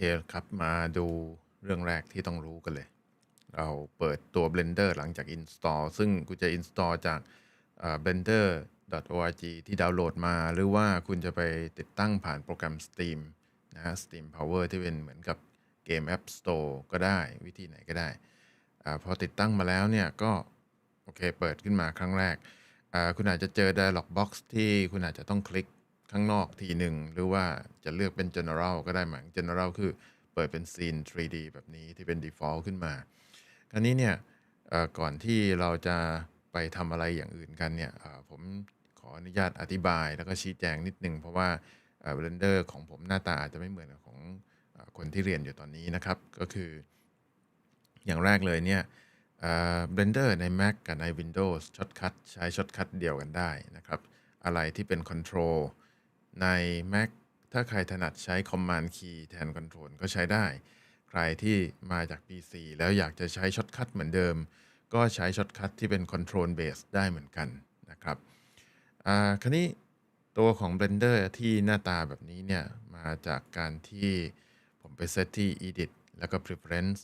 เคครับ มาดูเรื่องแรกที่ต้องรู้กันเลย เราเปิดตัว Blender หลังจาก install ซึ่งคุณจะ install จากเอ่อ blender.org ที่ดาวน์โหลดมา หรือว่าคุณจะไปติดตั้งผ่านโปรแกรม Steam นะฮะ Steam Power ที่เป็นเหมือนกับเกม App Store ก็ได้วิธีไหนก็ได้อพอติดตั้งมาแล้วเนี่ย ก็โอเคเปิดขึ้นมาครั้งแรก คุณอาจจะเจอ dialog box ที่คุณอาจจะต้องคลิก ข้างนอกทีหนึ่งหรือว่าจะเลือกเป็น general ก็ได้หมาย general คือเปิดเป็น scene 3D แบบนี้ที่เป็น default ขึ้นมา คราวนี้เนี่ยก่อนที่เราจะไปทำอะไรอย่างอื่นกันเนี่ยผมขออนุญาตอธิบายแล้วก็ชี้แจงนิดนึงเพราะว่าเอ่อ Blender ของผมหน้าตาอาจจะไม่เหมือนของคนที่เรียนอยู่ตอนนี้นะครับ ก็คือ อย่างแรกเลยเนี่ยเอ่อ Blender ใน Mac กับใน Windows Shortcut ใช้ Shortcut เดียวกันได้นะครับ อะไรที่เป็น Control ใน Mac ถ้าใครถนัดใช้ Command Key แทน Control ก็ใช้ได้ ใครที่มาจาก PC แล้วอยากจะใช้ Shortcut เหมือนเดิม ก็ใช้ Shortcut ที่เป็น Control Base ได้เหมือนกันนะครับอ่าคราวนี้ตัวของ Blender ที่หน้าตาแบบนี้เนี่ย มาจากการที่ผมไปเซตที่ Edit แล้วก็ Preference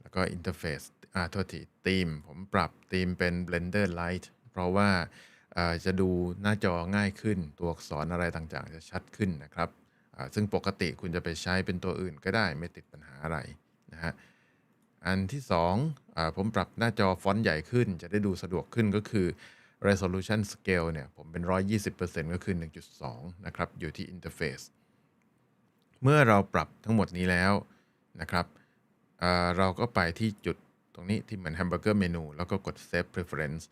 แล้วก็ Interface อ่าโทษทีธีมผมปรับธีมเป็น Blender Light เพราะว่า จะดูหน้าจอง่ายขึ้น ตัวอักษรอะไรต่างๆ จะชัดขึ้นนะครับซึ่งปกติคุณจะไปใช้เป็นตัวอื่นก็ได้ไม่ติดปัญหาอะไรนะฮะอันที่2อาผมปรับหน้าจอฟอนต์ใหญ่ขึ้น จะได้ดูสะดวกขึ้นก็คือ resolution scale เนี่ยผมเป็น 120%ก็คือ 1.2 นะครับ อยู่ที่ interface เมื่อเราปรับทั้งหมดนี้แล้วนะครับเราก็ไปที่จุดตรงนี้ที่เหมือน hamburger menu แล้วก็กด save preference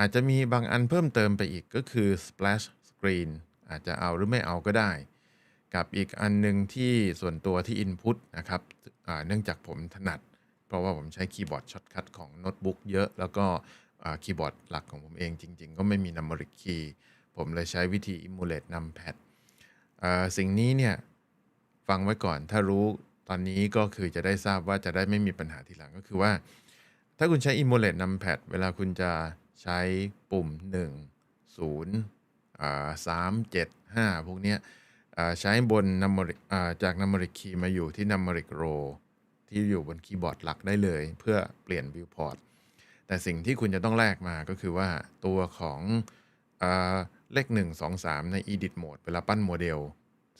อาจจะมีบางอันเพิ่มเติมไปอีกก็คือ splash screen อาจจะเอาหรือไม่เอาก็ได้ กับอีกอันหนึ่งที่ส่วนตัวที่ Input นะครับเนื่องจากผมถนัด เพราะว่าผมใช้คีย์บอร์ดช็อตคัทของโน้ตบุ๊กเยอะ แล้วก็คีย์บอร์ดหลักของผมเองจริง ๆ ก็ไม่มี numeric key ผมเลยใช้วิธี emulate numpad สิ่งนี้เนี่ยฟังไว้ก่อนถ้ารู้ตอนนี้ก็คือจะได้ทราบว่าจะได้ไม่มีปัญหาทีหลังก็คือว่า ถ้าคุณใช้ emulate numpad เวลาคุณจะ ใช้ปุ่ม 1 0อ่า3 7 5 พวกเนี้ยใช้บน numeric อ่าจาก numeric key มาอยู่ที่ numeric row ที่อยู่บนคีย์บอร์ดหลักได้เลย เพื่อเปลี่ยน viewport แต่สิ่งที่คุณจะต้องแลกมาก็คือว่าตัวของอเลข 1 2 3 ใน edit mode เวลาปั้นโมเดล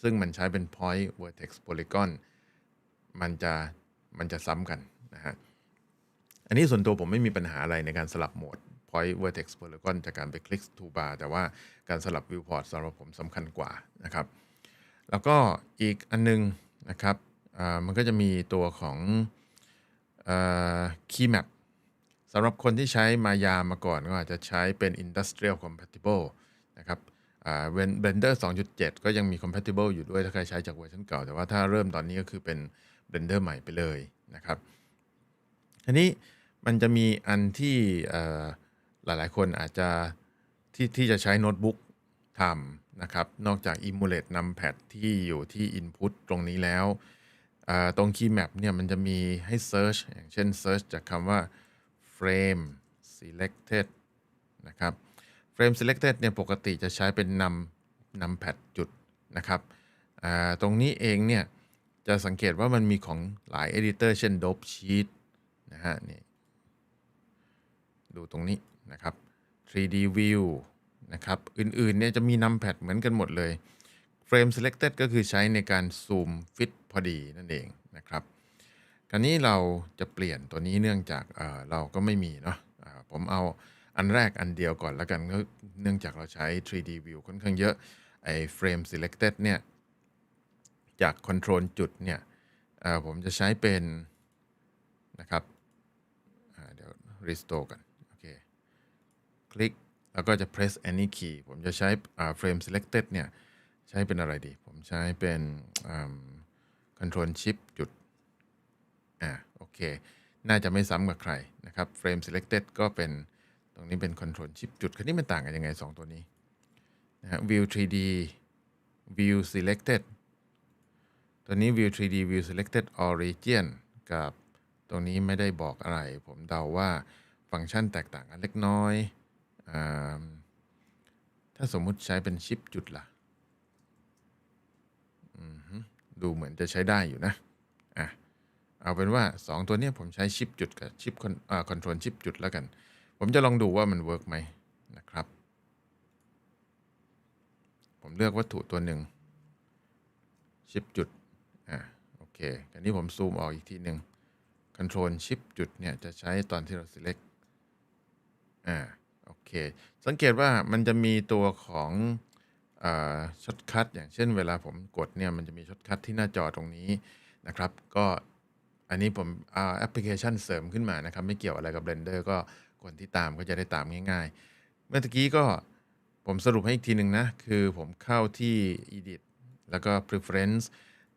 ซึ่งมันใช้เป็น point vertex polygon มันจะมันจะซ้ำกันนะฮะ อันนี้ส่วนตัวผมไม่มีปัญหาอะไรในการสลับโหมด point vertex polygon จากการไปคลิก toolbar แต่ว่าการสลับ viewport สำหรับผมสำคัญกว่านะครับ แล้วก็อีกอันนึงนะครับมันก็จะมีตัวของอ key map สำหรับคนที่ใช้มายามาก่อนก็อาจจะใช้เป็น industrial compatible นะครับอ่า Blender 2.7 ก็ยังมี compatible อยู่ด้วยถ้าใครใช้จากเวอร์ชันเก่า แต่ว่าถ้าเริ่มตอนนี้ก็คือเป็น Blender ใหม่ไปเลยนะครับทีนี้มันจะมีอันที่ หลาย ๆ คนอาจจะที่ที่จะใช้โน้ตบุ๊กทำนะครับ นอกจาก emulate numpad ที่อยู่ที่ input ตรงนี้แล้วตรง key map เนี่ยมันจะมีให้ search อย่างเช่น search จากคำว่า frame selected นะครับ frame selected เนี่ยปกติจะใช้เป็นนำ numpad จุดนะครับตรงนี้เองเนี่ยจะสังเกตว่ามันมีของหลาย editor เช่น dope sheet นะฮะนี่ดูตรงนี้ นะครับ 3D view นะครับ อื่นๆเนี่ยจะมี numpad เหมือนกันหมดเลย frame selected ก็คือใช้ในการซูมฟิตพอดีนั่นเองนะครับคราวนี้เราจะเปลี่ยนตัวนี้เนื่องจากเเราก็ไม่มีเนาะอ่าผมเอาอันแรกอันเดียวก่อนแล้วกันเนื่องจากเราใช้ 3D view ค่อนข้างเยอะไอ้ frame selected เนี่ยจาก control จุดเนี่ยผมจะใช้เป็นนะครับเดี๋ยว restore กัน คลิก แล้วก็จะ press any key ผมจะใช้ frame selected เนี่ย ใช้เป็นอะไรดี ผมใช้เป็น control shift จุด อ่า โอเค น่าจะไม่ซ้ำกับใครนะครับ frame selected ก็เป็นตรงนี้เป็น control shift จุดคันนี้มันต่างกันยังไง 2 ตัวนี้นะฮะ view 3D view selected ตัวนี้ view 3D view selected origin กับตรงนี้ไม่ได้บอกอะไร ผมเดาว่าฟังก์ชันแตกต่างกันเล็กน้อย ถ้าสมมุติใช้เป็นชิปจุดล่ะดูเหมือนจะใช้ได้อยู่นะอะเอาเป็นว่า 2 ตัวเนี้ยผมใช้ชิปจุดกับชิปคอนคอนโทรลชิปจุดแล้วกัน ผมจะลองดูว่ามันเวิร์กไหมนะครับ ผมเลือกวัตถุตัวหนึ่งชิปจุดอ่าโอเคอันนี้ผมซูมออกอีกทีหนึ่ง Control Shift จุดเนี่ยจะใช้ตอนที่เรา select อ่า โอเค สังเกตว่ามันจะมีตัวของช็อตคัทอย่างเช่นเวลาผมกดเนี่ยมันจะมีช็อตคัทที่หน้าจอตรงนี้นะครับ ก็อันนี้ผมเอาแอปพลิเคชันเสริมขึ้นมานะครับ ไม่เกี่ยวอะไรกับ Blender ก็คนที่ตามก็จะได้ตามง่าย ๆ เมื่อกี้ก็ผมสรุปให้อีกทีหนึ่งนะ คือผมเข้าที่ Edit แล้วก็ Preference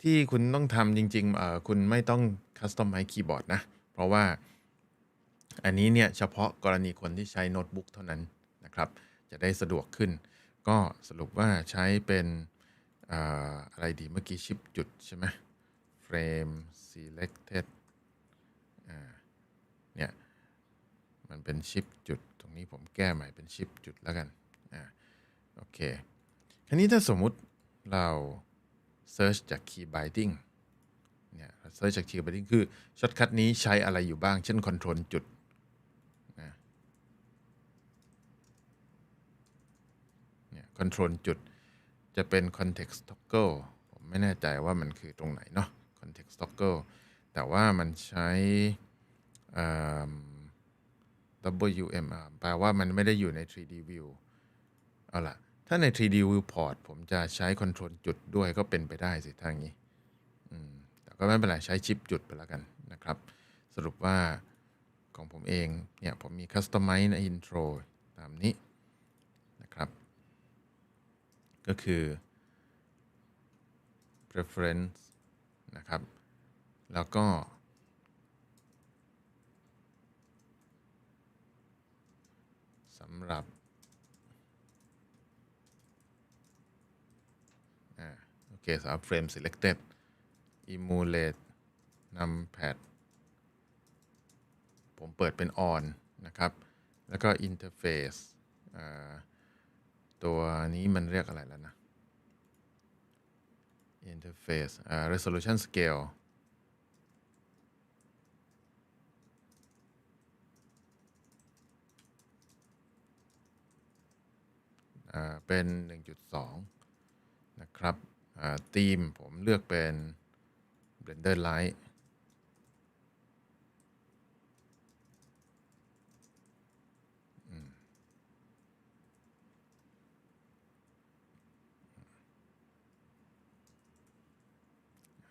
ที่คุณต้องทำจริงๆคุณไม่ต้อง Customize Keyboard นะ เพราะว่า อันนี้เนี่ยเฉพาะกรณีคนที่ใช้โน้ตบุ๊กเท่านั้นนะครับ จะได้สะดวกขึ้น ก็สรุปว่าใช้เป็นอะไรดีเมื่อกี้ชิปจุดใช่ไหม Frame Selected เนี่ย มันเป็นชิปจุด ตรงนี้ผมแก้ใหม่เป็นชิปจุดแล้วกันอโอเค คราวนี้ถ้าสมมุติเรา search จาก key binding เนี่ย search จาก key binding คือช็อตคัทนี้ใช้อะไรอยู่บ้าง เช่น control จุดนะ เนี่ย control จุด จะเป็น context toggle ผมไม่แน่ใจว่ามันคือตรงไหนเนาะ context toggle แต่ว่ามันใช้เอิ่ม WMR แปลว่ามันไม่ได้อยู่ใน 3D view เอาล่ะ ถ้าใน 3D viewport ผมจะใช้ control จุดด้วยก็เป็นไปได้สิทางนี้แต่ก็ไม่เป็นไร ใช้ชิปจุดไปแล้วกันนะครับ สรุปว่าของผมเองเนี่ยผมมี customize ใน intro ตามนี้ ก็คือ preference นะครับ แล้วก็ สำหรับอ่าโอเคสำหรับ frame selected emulate numpad ผมเปิดเป็น on นะครับ แล้วก็ interface อ่า ตัวนี้มันเรียกอะไรแล้วนะ interface อ่า resolution scale อ่าเป็น 1.2 นะครับอ่าธีมผมเลือกเป็น Blender Light อืม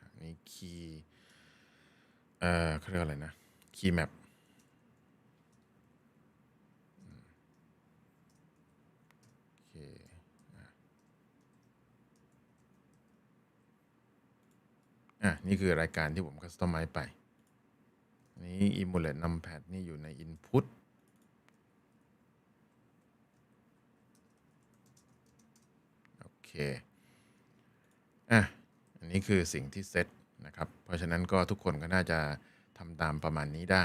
อันนี่ คีย์เอ่อเขาเรียกอะไรนะคีย์แมปอะ นี่คือรายการที่ผมคัสตอมไมซ์ไปอันนี้ emulate numpad นี่อยู่ใน input โอเค อะ อันนี้คือสิ่งที่เซต นะครับ เพราะฉะนั้นก็ทุกคนก็น่าจะทำตามประมาณนี้ได้